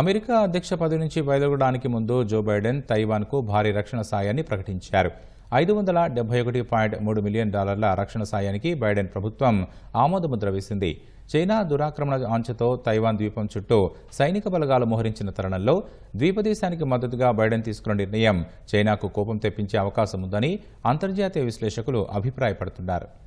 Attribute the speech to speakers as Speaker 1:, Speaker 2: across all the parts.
Speaker 1: America అధ్యక్ష పదవి నుంచి బయలుదేరడానికి ముందు జో బైడెన్ తైవాన్కు భారీ రక్షణ సాయాన్ని ప్రకటించారు. ఐదు వందల డెబ్బై ఒకటి పాయింట్ మూడు మిలియన్ డాలర్ల రక్షణ సాయానికి బైడెన్ ప్రభుత్వం ఆమోదముద్ర వేసింది. చైనా దురాక్రమణ ఆంచతో తైవాన్ ద్వీపం చుట్టూ సైనిక బలగాలు మోహరించిన తరుణంలో ద్వీపదేశానికి మద్దతుగా బైడెన్ తీసుకున్న నిర్ణయం చైనాకు కోపం తెప్పించే అవకాశం ఉందని అంతర్జాతీయ విశ్లేషకులు అభిప్రాయపడుతున్నారు.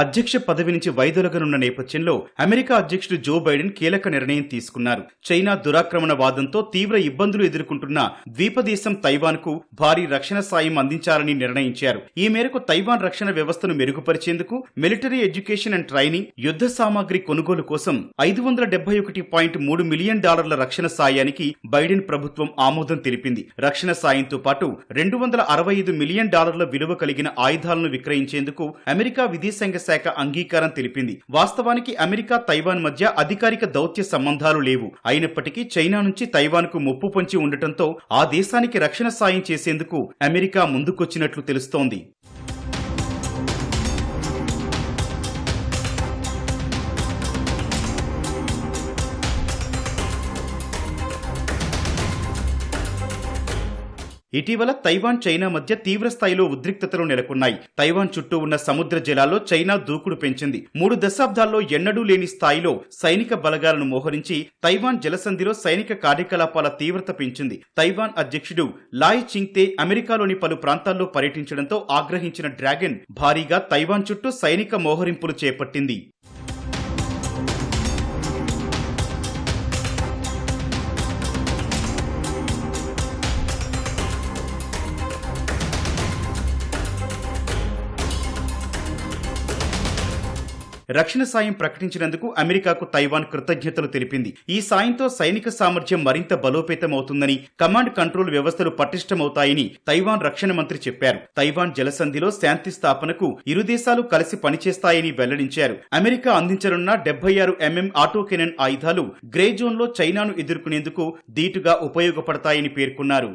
Speaker 2: అధ్యక్ష పదవి నుంచి వైదొలగనున్న నేపథ్యంలో అమెరికా అధ్యక్షుడు జో బైడెన్ కీలక నిర్ణయం తీసుకున్నారు. చైనా దురాక్రమణ వాదంతో తీవ్ర ఇబ్బందులు ఎదుర్కొంటున్న ద్వీపదేశం తైవాన్కు భారీ రక్షణ సాయం అందించాలని నిర్ణయించారు. ఈ మేరకు తైవాన్ రక్షణ వ్యవస్థను మెరుగుపరిచేందుకు మిలిటరీ ఎడ్యుకేషన్ అండ్ ట్రైనింగ్ యుద్ధ సామాగ్రి కొనుగోలు కోసం ఐదు వందల డెబ్బై ఒకటి పాయింట్ మూడు మిలియన్ డాలర్ల రక్షణ సాయానికి బైడెన్ ప్రభుత్వం ఆమోదం తెలిపింది. రక్షణ సాయంతో పాటు రెండు వందల అరవై ఐదు మిలియన్ డాలర్ల విలువ కలిగిన ఆయుధాలను విక్రయించేందుకు అమెరికా విదేశాంగ శాఖ అంగీకారం తెలిపింది. వాస్తవానికి అమెరికా తైవాన్ మధ్య అధికారిక దౌత్య సంబంధాలు లేవు. అయినప్పటికీ చైనా నుంచి తైవాన్కు ముప్పు పొంచి ఉండటంతో ఆ దేశానికి రక్షణ సాయం చేసేందుకు అమెరికా ముందుకొచ్చినట్లు తెలుస్తోంది. ఇటీవల తైవాన్ చైనా మధ్య తీవ్ర స్థాయిలో ఉద్రిక్తతలు నెలకొన్నాయి. తైవాన్ చుట్టూ ఉన్న సముద్ర జలాల్లో చైనా దూకుడు పెంచింది. మూడు దశాబ్దాల్లో ఎన్నడూ లేని స్థాయిలో సైనిక బలగాలను మోహరించి తైవాన్ జలసంధిలో సైనిక కార్యకలాపాల తీవ్రత పెంచింది. తైవాన్ అధ్యక్షుడు లాయ్ చింగ్తే అమెరికాలోని పలు ప్రాంతాల్లో పర్యటించడంతో ఆగ్రహించిన డ్రాగన్ భారీగా తైవాన్ చుట్టూ సైనిక మోహరింపులు చేపట్టింది. రక్షణ సాయం ప్రకటించినందుకు అమెరికాకు తైవాన్ కృతజ్ఞతలు తెలిపింది. ఈ సాయంతో సైనిక సామర్థ్యం మరింత బలోపేతం అవుతుందని కమాండ్ కంట్రోల్ వ్యవస్థలు పటిష్టమవుతాయని తైవాన్ రక్షణ మంత్రి చెప్పారు. తైవాన్ జలసంధిలో శాంతి స్థాపనకు ఇరు దేశాలు కలిసి పనిచేస్తాయని వెల్లడించారు. అమెరికా అందించనున్న డెబ్బై ఆరు ఎంఎం ఆటోకెనన్ ఆయుధాలు గ్రే జోన్లో చైనాను ఎదుర్కొనేందుకు ధీటుగా ఉపయోగపడతాయని పేర్కొన్నారు.